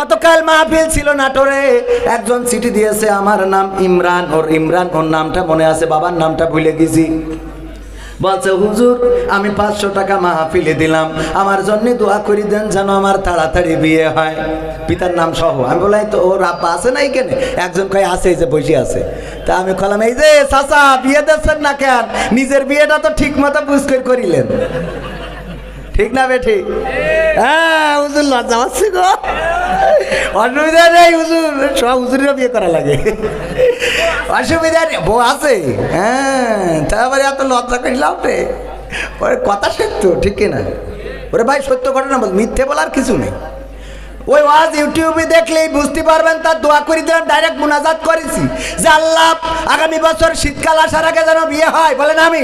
গতকাল মাহফিল ছিল নাটোরে। একজন চিঠি দিয়েছে, আমার নাম ইমরান, ওর ইমরান, ওর নামটা মনে আছে, বাবার নামটা ভুলে গেছি। বলছে, হুজুর, আমি পাঁচশো টাকা মাহফিলে দিলাম। আমার জন্য দোয়া করি দেন যেন আমার তাড়াতাড়ি বিয়ে হয়। পিতার নাম সহ। আমি বললাম তো ওর আব্বা আছে না এইখানে একজন কয়, আছে, এই যে বসে আছে। তা আমি কলাম, এই যে চাচা, বিয়ে দিচ্ছেন না কেন? নিজের বিয়েটা তো ঠিক মতো বুঝ করিলেন। ঠিক না বেঠি? হ্যাঁ হুজুর লজ্জা পাচ্ছি গো। অসুবিধা নেই, হুজুর। সব হুজুরেরও বিয়ে করা লাগে। অসুবিধা নেই, বউ আছে। হ্যাঁ তারপরে এত লজ্জা করিলাম রে ওরে কথা সত্য, ঠিক কিনা? ওরে ভাই, সত্য ঘটনা বল, মিথ্যে বলার কিছু নেই। ওই ওয়াজ ইউটিউবে দেখলেই বুঝতে পারবেন, তার দোয়া করে দিলাম ডাইরেক্ট মোনাজাত করেছি। যে আল্লাহ, আগামী বছর শীতকাল আসার আগে যেন বিয়ে হয়, বলেন আমি।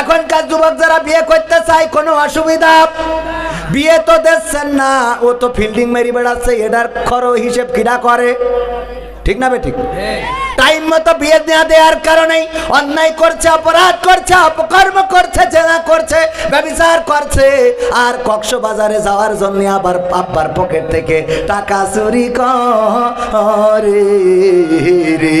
এখনকার যুবক যারা বিয়ে করতে চায়, কোনো অসুবিধা। বিয়ে তো দেখছেন না, ও তো ফিল্ডিং মেরি বেড়াচ্ছে, এটার খরচ হিসেব কিরা করে। ঠিক না বে ঠিক? টাইম মতো বিয়ে না দেওয়ার কারণেই অন্যায় করছে অপরাধ করছে অপকর্ম করছে জেনা করছে ব্যবচার করছে। আর কক্সবাজারে যাওয়ার জন্য আবার আব্বার পকেট থেকে টাকা চুরি করে রে।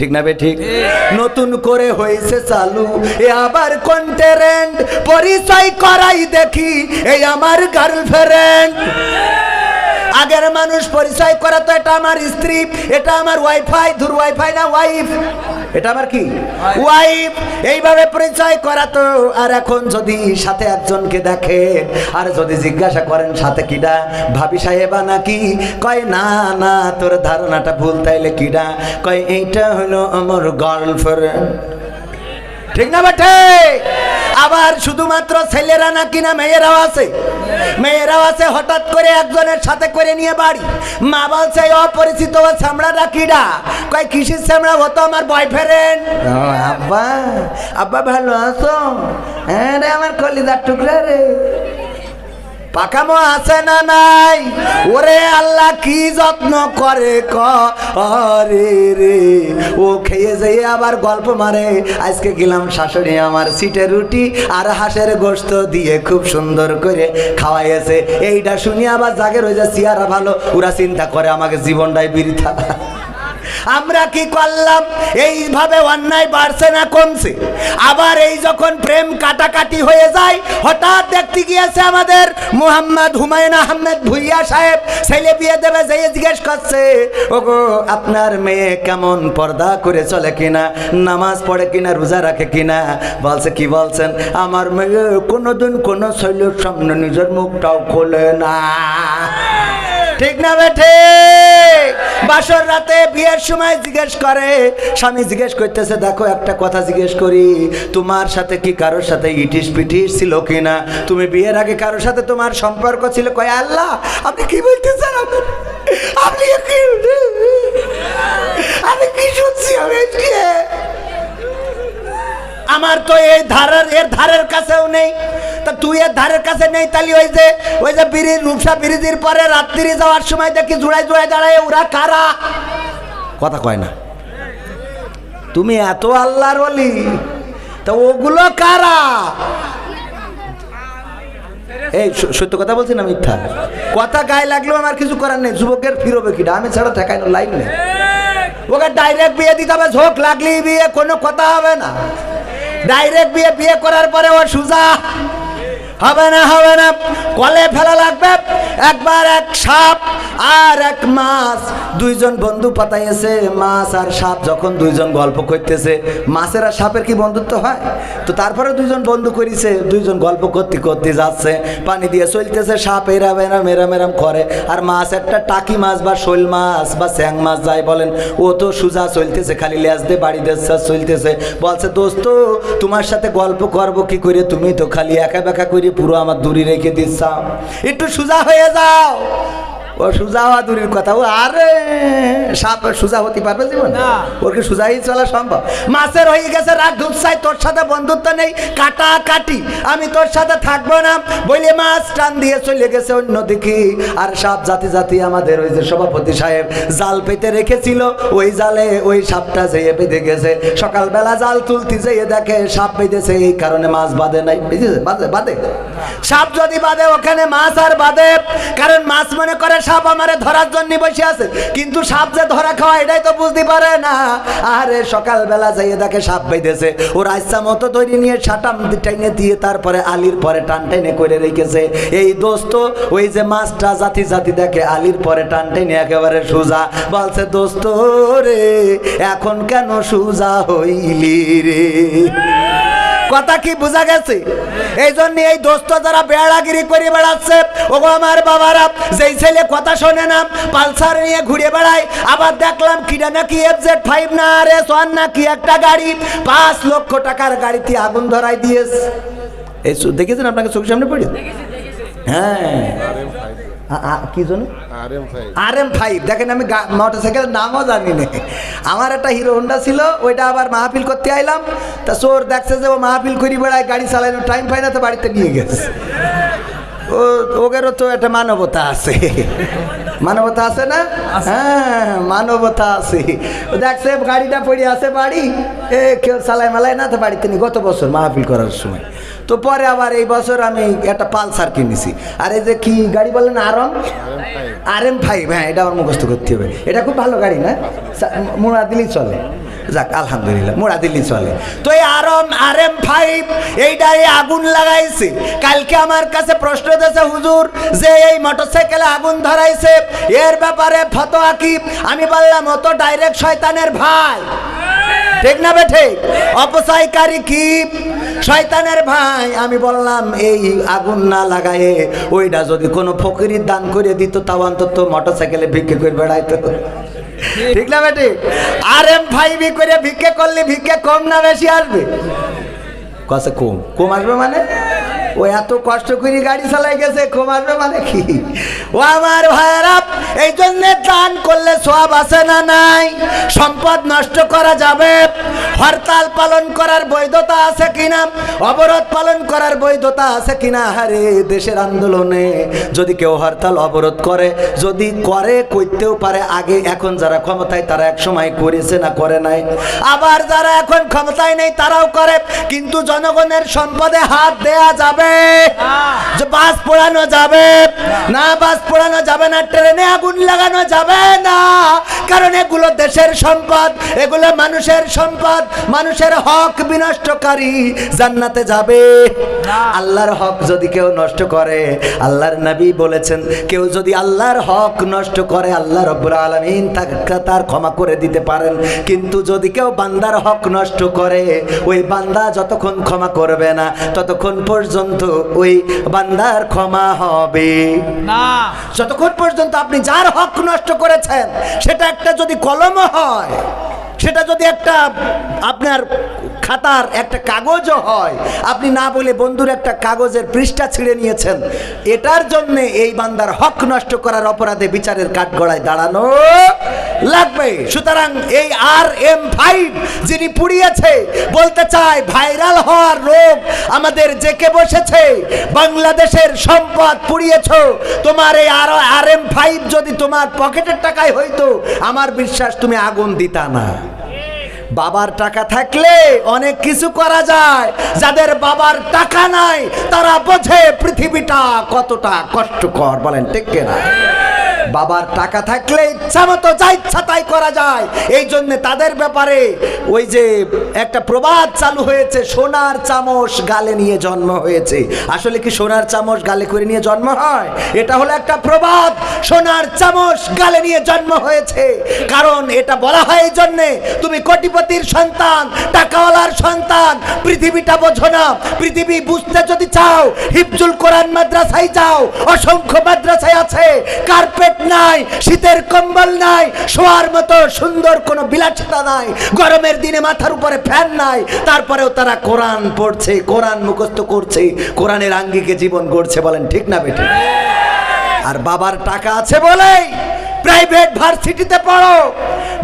ঠিক না বে ঠিক? নতুন করে হয়েছে চালু। এ আবার কন্টেরেন্ট পরিচয় করাই দেখি। এই আমার গার্লফ্রেন্ড আগের মানুষ পরিচয় করা তো এটা আমার স্ত্রী, এটা আমার ওয়াইফাই দূর ওয়াইফাই না ওয়াইফ? এটা আমার কি? ওয়াইফ। এইভাবে পরিচয় করা তো, আর এখন যদি সাথে একজনকে দেখেন আর যদি জিজ্ঞাসা করেন সাথে কিডা? ভাবি সাহেবা নাকি? কয়, না না, তোর ধারণাটা ভুল, তাইলে কিডা? কয়, এইটা হলো আমার গার্লফ্রেন্ড ঠিক না বেটে? আবার শুধুমাত্র ছেলেরা না মেয়েরাও আছে? মেয়েরাও আছে, হঠাৎ করে একজনের সাথে করে নিয়ে বাড়ি। মা বলছে অপরিচিত চামড়া চামড়াটা কিডা? কয় কৃষির চামড়া হতো আমার বয়ফ্রেন্ড আব্বা আব্বা ভালো আছো? হ্যাঁ রে, আমার কলিদার টুকরা রে। পাকামো আছে না নাই? ওরে আল্লাহ কি যত্ন করে করে রে। ও খেয়ে যেয়ে আবার গল্প মারে। আজকে গেলাম শাশুড়ি আমার সিটে রুটি আর হাঁসের গোস্ত দিয়ে খুব সুন্দর করে খাওয়াইয়েছে। এইটা শুনি আবার জাগের হয়ে যায় সিয়ারা ভালো, ওরা চিন্তা করে আমাকে জীবনটাই বৃথা। আমরা কি করলাম? এইভাবে অন্যায় বাড়ছে না কমছে? আবার এই যখন প্রেম কাটাকাটি হয়ে যায়, হঠাৎ দেখতে গিয়েছে আমাদের মুহাম্মদ হুমায়ুন আহমেদ ভুইয়া সাহেব, ছেলে বিয়ে দেবে যে জিজ্ঞেস করছে, ওগো, আপনার মেয়ে কেমন পর্দা করে চলে কিনা? নামাজ পড়ে কিনা? রোজা রাখে কিনা? বলছে, কি বলছেন? আমার মেয়ে কোনোদিন কোনো শৈলীর সামনে নিজের মুখটাও খোলে না। ঠিক না বেঠে বাসর রাতে বিয়ের সময় জিজ্ঞেস করে, স্বামী জিজ্ঞেস করতেছে, দেখো, একটা কথা জিজ্ঞেস করি, তোমার সাথে কি কারোর সাথে ইটিস পিটিস ছিল কিনা? তুমি বিয়ের আগে কারোর সাথে তোমার সম্পর্ক ছিল? কয়, আল্লাহ, আপনি কি বলতেছেন আপনি কি আমি কি শুনছি আমি? আমার তো এই ধারের, এর ধারের কাছেও নেই। তা তুই এর ধারের কাছে নেই তাহলে ওই যে ওই যে ব্রিজ রূপসা ব্রিজের পরে রাত্রি যাওয়ার সময় দেখি জোড়ায় জোড়ায় দাঁড়ায়, ওরা কারা? কথা কয় না। তুমি এত আল্লাহর বলি তা ওগুলো কারা? এই সত্য কথা বলছি না মিথ্যা? কথা গায়ে লাগলেও আমার কিছু করার নেই, যুবকের ফিরবে কিটা আমি ছাড়া ঠেকাই লাইন নেই। ওকে ডাইরেক্ট বিয়ে দিতে হবে, ঝোঁক লাগলেই বিয়ে, কোনো কথা হবে না। ডাইরেক্ট বিয়ে বিয়ে করার পরে ও সুজা হবে না হবে না। কলে ফেলা লাগবে। একবার এক সাপ আর এক মাছ। দুইজন বন্ধু পাতাইছে মাছ আর সাপ। যখন দুইজন গল্প করতেছে, মাছের আর সাপের কি বন্ধুত্ব হয়? তো তারপরে দুইজন বন্ধু করিছে, দুইজন গল্প করতে করতে যাচ্ছে, পানি দিয়ে চলতেছে, সাপ এরাম এরাম এরাম এরাম করে। আর মাছ একটা টাকি মাছ বা শোল মাছ বা স্যাং মাছ যাই বলেন, ও তো সুজা চলতেছে, খালি লেজ দিয়ে বাড়ি দেশে চলতেছে। বলছে, দোস্ত, তোমার সাথে গল্প করব কি করে? তুমি তো খালি একা বেকা করে পুরো আমার দূরে রেখে দিচ্ছ একটু সোজা হয়ে যাও। ও সুজা হওয়া দূরের কথা। ও আরে সাপ সুজা হতে পারবে জীবন? না। ওর কি সুজাই চলা সম্ভব? মাছের হয়ে গেছে তোর সাথে বন্ধুত্ব নেই কাটা কাটি আমি তোর সাথে থাকব না। বলে মাছ টান দিয়ে চলে গেছে অন্যদিকে। আর সাপ জাতি জাতি আমাদের ওই যে সভাপতি সাহেব জাল পেতে রেখেছিল ওই জালে ওই সাপটা যেয়ে বেঁধে গেছে। সকালবেলা জাল তুলতে যেয়ে দেখে সাপ বেঁধেছে এই কারণে মাছ বাঁধে নাই। বুঝেছে বাঁধে বাঁধে? সাপ যদি বাঁধে ওখানে মাছ আর বাঁধে। কারণ মাছ মনে করে সাপ আমারে ধরার জন্য বসে আছে। কিন্তু সাপ যে ধরা খাওয়া এটাই তো বুঝতে পারে না। আরে সকালবেলা যাইয়ে দেখে সাপ বেঁধেছে। ওর আইসা মতো তৈরি নিয়ে সাটাম টাইনে দিয়ে তারপরে আলির পরে টান টাইনে করে রেখেছে। এই দোস্ত, ওই যে মাছটা জাতি জাতি দেখে আলির পরে টান টাইনে একেবারে সোজা বলছে, দোস্ত রে, এখন কেন সোজা হইলি রে? কথা কি বোঝা গেছে? এই জন্য এই দোস্ত যারা বেড়াগিরি করে বেড়াচ্ছে, ওগো আমার বাবারা, যেই ছেলে কথা শোনে না, পালসার নিয়ে ঘুরে বেড়ায়, আবার দেখলাম কিনা নাকি এফ জেড ফাইভ না আর এস ওয়ান নাকি একটা গাড়ি, পাঁচ লক্ষ টাকার গাড়িতে আগুন ধরাই দিয়েছে। এই দেখেছেন আপনাকে চোখের সামনে পড়ে? হ্যাঁ। কি জন্য আর এম ফাইভ। দেখেন আমি মোটর সাইকেলের নামও জানি না। আমার একটা হিরো হোন্ডা ছিল ওইটা আবার মাহফিল করতে আইলাম। তা চোর দেখছে যে ও মাহফিল করি বেড়ায় গাড়ি চালানোর টাইম পায় না তো বাড়িতে নিয়ে গেছে। ও ওদেরও তো একটা মানবতা আছে। মানবতা আছে না? হ্যাঁ মানবতা আছে। ও দেখছে গাড়িটা পড়ে আছে বাড়ি। এ কেউ চালায় মালায় না তো বাড়িতে নি গত বছর মাহফিল করার সময়। তো পরে আবার এই বছর আমি একটা পালসার কিনেছি। আর এই যে কি গাড়ি বলেন আরম আর এম ফাইভ হ্যাঁ এটা আমার মুখস্থ করতে হবে। এটা খুব ভালো গাড়ি না? মোড়া দিলেই চলে। যাক, আলহামদুলিল্লাহ, মোড়া দিল্লি চলে। তো এই আরম আর এম ফাইভ, এইটাই আগুন লাগাইছে। কালকে আমার কাছে প্রশ্ন দিয়েছে হুজুর, যে এই মোটরসাইকেলে আগুন ধরাইছে, এর ব্যাপারে ফতোয়া কি? আমি বললাম, ও তো ডাইরেক্ট শয়তানের ভাই। ঠিক না বেঠে অপচয়কারী কি? শয়তানের ভাই, আমি বললাম, এই আগুন না লাগায়ে ওইটা যদি কোনো ফকিরির দান করে দিত, তাও অন্তত মোটর সাইকেলে ভিক্ষে করে বেড়াইতো। ঠিক না বেটে আর এম ফাইভ করে ভিক্ষে করলে ভিক্ষে কম না বেশি আসবে? কসে কম? কম আসবে মানে? ও এত কষ্ট করে গাড়ি চালাই গেছে কম মানে কি? ও আমার ভাইয়েরা এই জন্য দান করলে সব আছে না নাই? সম্পদ নষ্ট করা যাবে? হরতাল পালন করার বৈধতা আছে কিনা? অবরোধ পালন করার বৈধতা আছে কিনা? হারে দেশের আন্দোলনে যদি কেউ হরতাল, অবরোধ করে, যদি করে, করতেও পারে, আগে এখন যারা ক্ষমতায়, তারা এক সময় করেছে না করে নাই? আবার যারা এখন ক্ষমতায় নেই, তারাও করে, কিন্তু জনগণের সম্পদে হাত দেয়া যাবে যে বাস পোড়ানো যাবে না বাস পোড়ানো যাবে না ট্রেনে আগুন লাগানো যাবে না। কারণ এগুলো দেশের সম্পদ এগুলো মানুষের সম্পদ মানুষের হক বিনষ্টকারী জান্নাতে যাবে। আল্লাহর হক যদি কেউ নষ্ট করে আল্লাহর নবী বলেছেন কেউ যদি আল্লাহর হক নষ্ট করে আল্লাহ রব্বুল আলমিন তাকে তার ক্ষমা করে দিতে পারেন। কিন্তু যদি কেউ বান্দার হক নষ্ট করে ওই বান্দা যতক্ষণ ক্ষমা করবে না ততক্ষণ পর্যন্ত ওই বান্দার ক্ষমা হবে। না। যতক্ষণ পর্যন্ত আপনি যার হক নষ্ট করেছেন সেটা একটা যদি কলম হয়, সেটা যদি একটা আপনার খাতার একটা কাগজও হয়, আপনি না বলে বন্ধুর একটা কাগজের পৃষ্ঠা ছিঁড়ে নিয়েছেন, এটার জন্যে এই বান্দার হক নষ্ট করার অপরাধে বিচারের কাঠগড়ায় দাঁড়ানো। লাগবে। সুতরাং এই আর এম ফাইভ যিনি পুড়িয়েছে, বলতে চায় ভাইরাল হওয়ার রোগ আমাদের জেকে বসেছে, বাংলাদেশের সম্পদ পুড়িয়েছ। তোমার এই আর আর এম ফাইভ যদি তোমার পকেটের টাকায় হইতো, আমার বিশ্বাস তুমি আগুন দিতা না। বাবার টাকা থাকলে অনেক কিছু করা যায়, যাদের বাবার টাকা নাই, তারা বোঝে পৃথিবীটা কতটা কষ্টকর, বলেন, ঠিক না বাবার টাকা থাকলে ইচ্ছা মতো যা ইচ্ছা তাই করা যায়। এই জন্য তাদের ব্যাপারে ওই যে একটা প্রবাদ চালু হয়েছে, সোনার চামচ গালে নিয়ে জন্ম হয়েছে। আসলে কি সোনার চামচ গালে করে নিয়ে জন্ম হয়? এটা হলো একটা প্রবাদ, সোনার চামচ গালে নিয়ে জন্ম হয়েছে। কারণ এটা বলা হয় এই জন্যে, তুমি কোটিপতির সন্তান, টাকাওয়ালার সন্তান, পৃথিবীটা বোঝো না। পৃথিবী বুঝতে যদি চাও, হিফজুল কোরআন মাদ্রাসায় যাও, অসংখ্য মাদ্রাসায় আছে। কার্পেট নাই, শীতের কম্বল নাই, শোয়ার মতো সুন্দর কোনো বিলাসিতা নাই, গরমের দিনে মাথার উপরে ফ্যান নাই, তারপরেও তারা কোরআন পড়ছে, কোরআন মুখস্থ করছে, কোরআনের আঙ্গিকে জীবন গড়ছে বলেন ঠিক না বেটে আর বাবার টাকা আছে বলেই প্রাইভেট ভার্সিটিতে পড়ো,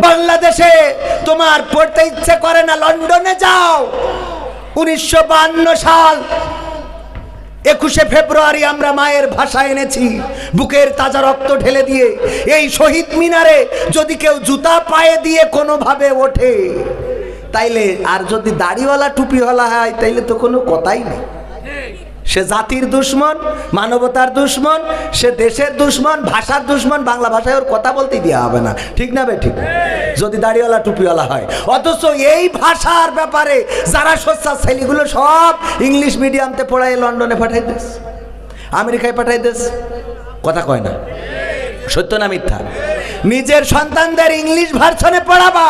বাংলাদেশে তোমার পড়তে ইচ্ছে করে না, লন্ডনে যাও। উনিশশো সাল একুশে ফেব্রুয়ারি আমরা মায়ের ভাষা এনেছি, বুকের তাজা রক্ত ঢেলে দিয়ে। এই শহীদ মিনারে যদি কেউ জুতা পায়ে দিয়ে কোনোভাবে ওঠে, তাইলে আর যদি দাড়িওয়ালা টুপিওয়ালা হয়, তাইলে তো কোনো কথাই নেই। সে জাতির দুশ্মন, মানবতার দুশ্মন, সে দেশের দুশ্মন, ভাষার দুশ্মন, বাংলা ভাষায় ওর কথা বলতেই দেওয়া হবে না। ঠিক না বে, ঠিক যদি দাড়িওয়ালা, টুপিওয়ালা হয়, অথচ এই ভাষার ব্যাপারে যারা সোচ্চার ছেলেগুলো সব ইংলিশ মিডিয়ামতে পড়ায় লন্ডনে পাঠাই দেস, আমেরিকায় পাঠাই দেস। কথা কয় না। সত্য না মিথ্যা? নিজের সন্তানদের ইংলিশ ভার্সনে পড়াবা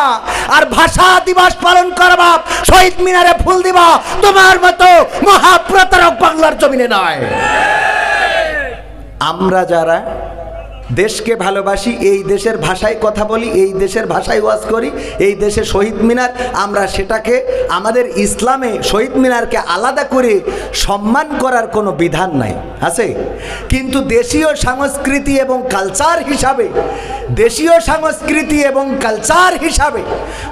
আর ভাষা দিবস পালন করবা, শহীদ মিনারে ফুল দিবা, তোমার মতো মহাপ্রতারক বাংলার জমিনে নয়। আমরা যারা দেশকে ভালোবাসি, এই দেশের ভাষায় কথা বলি, এই দেশের ভাষায় ওয়াজ করি, এই দেশে শহীদ মিনার, আমরা সেটাকে, আমাদের ইসলামে শহীদ মিনারকে আলাদা করে সম্মান করার কোনো বিধান নাই, আছে? কিন্তু দেশীয় সংস্কৃতি এবং কালচার হিসাবে, দেশীয় সংস্কৃতি এবং কালচার হিসাবে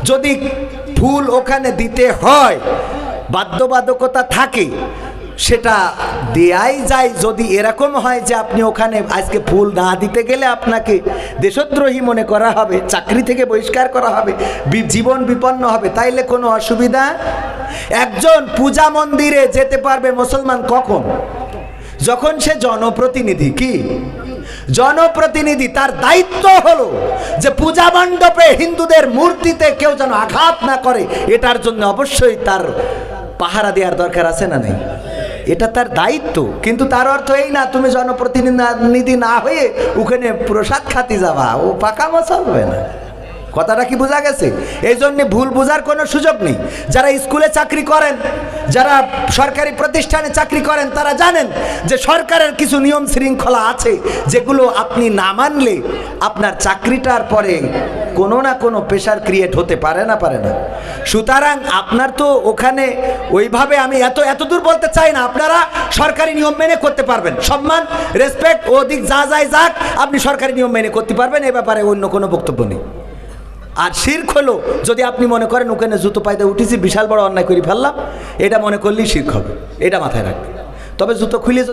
যদি ফুল ওখানে দিতে হয়, বাধ্যবাধকতা থাকে সেটা দেয়াই যায়। যদি এরকম হয় যে আপনি ওখানে আজকে ফুল না দিতে গেলে আপনাকে দেশদ্রোহী মনে করা হবে, চাকরি থেকে বহিষ্কার করা হবে জীবন বিপন্ন হবে, তাইলে কোনো অসুবিধা? একজন পূজা মন্দিরে যেতে পারবে মুসলমান কখন? যখন সে জনপ্রতিনিধি, কি? জনপ্রতিনিধি, তার দায়িত্ব হলো যে পূজা মণ্ডপে হিন্দুদের মূর্তিতে কেউ যেন আঘাত না করে, এটার জন্য অবশ্যই তার পাহারা দেওয়ার দরকার আছে না নেই? এটা তার দায়িত্ব। কিন্তু তার অর্থ এই না, তুমি জনপ্রতিনিধি না হয়ে ওখানে প্রসাদ খাতি যাবা। ও পাকামা চলবে না। কথাটা কি বোঝা গেছে? এই জন্য ভুল বোঝার কোনো সুযোগ নেই। যারা স্কুলে চাকরি করেন, যারা সরকারি প্রতিষ্ঠানে চাকরি করেন, তারা জানেন যে সরকারের কিছু নিয়ম শৃঙ্খলা আছে, যেগুলো আপনি না মানলে আপনার চাকরিটার পরে কোনো না কোনো প্রেশার ক্রিয়েট হতে পারে না পারে না। সুতরাং আপনার তো ওখানে ওইভাবে আমি এত এত দূর বলতে চাই না, আপনারা সরকারি নিয়ম মেনে করতে পারবেন। সম্মান রেসপেক্ট ওদিক যা যায় যাক, আপনি সরকারি নিয়ম মেনে করতে পারবেন, এ ব্যাপারে অন্য কোনো বক্তব্য নেই। আর শির্ক হলো, যদি আপনি মনে করেন ওখানে জুতো পাইতে উঠেছি, বিশাল বড় অন্যায় করে ফেললাম, এটা মনে করলেই শির্ক হবে, এটা মাথায় রাখবে তবে জুতো খুলে